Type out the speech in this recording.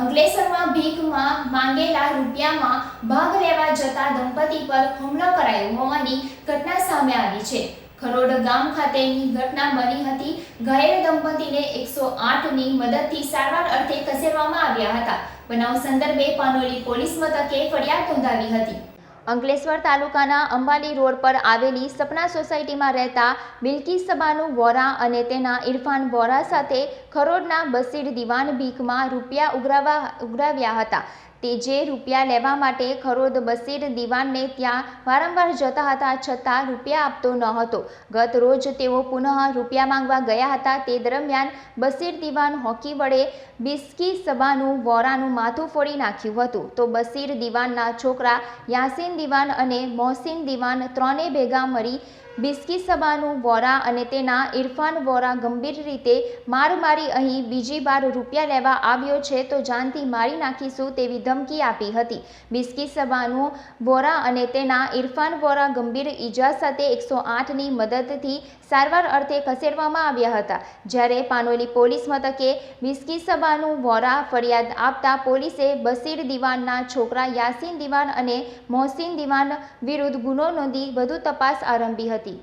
અંકલેશ્વરમાં ભીખમાં માંગેલા રૂપિયામાં ભાગ લેવા જતા દંપતી પર હુમલો કરાયો હોવાની ઘટના સામે આવી છે. ખરોડ ગામ ખાતેની ઘટના બની હતી. ઘાયલ દંપતીને એકસો આઠની મદદથી સારવાર અર્થે ખસેડવામાં આવ્યા હતા. બનાવ સંદર્ભે પાનોલી પોલીસ મથકે ફરિયાદ નોંધાવી હતી. અંકલેશ્વર તાલુકાના અંબાલી રોડ પર આવેલી સપના સોસાયટીમાં રહેતા બિલકિસ સભાનું વોરા અને તેના ઇરફાન વોરા સાથે ખરોડના બસીર દિવાન ભીખમાં રૂપિયા ઉઘરાવા ઉઘરાવ્યા હતા. તે જે રૂપિયા લેવા માટે ખરોદ બસીર દિવાનને ત્યાં વારંવાર જતા હતા, છતાં રૂપિયા આપતો ન હતો ગત રોજ તેઓ પુનઃ રૂપિયા માંગવા ગયા હતા. તે દરમિયાન બસીર દિવાન હોકી વડે બિસ્કી સબાનું વોરાનું માથું ફોડી નાખ્યું હતું. તો બસીર દિવાનના છોકરા યાસીન દિવાન અને મોહસિન દિવાન ત્રણે ભેગા મળી બિસ્કી સબાનું વોરા અને તેના ઇરફાન વોરા ગંભીર રીતે માર મારી અહીં બીજી વાર રૂપિયા લેવા આવ્યો છે તો જાનથી મારી નાખીશું તેવી ધમકી આપી હતી. બિસ્કી સબાનુ વોરા અને તેના ઇરફાન વોરા ગંભીર ઈજા સાથે એકસો આઠની મદદથી સારવાર અર્થે ખસેડવામાં આવ્યા હતા. જ્યારે પાનોલી પોલીસ મથકે બિસ્કી સબાનુ વોરા ફરિયાદ આપતા પોલીસે બસીર દિવાનના છોકરા યાસીન દિવાન અને મોહસિન દિવાન વિરુદ્ધ ગુનો નોંધી વધુ તપાસ આરંભી હતી.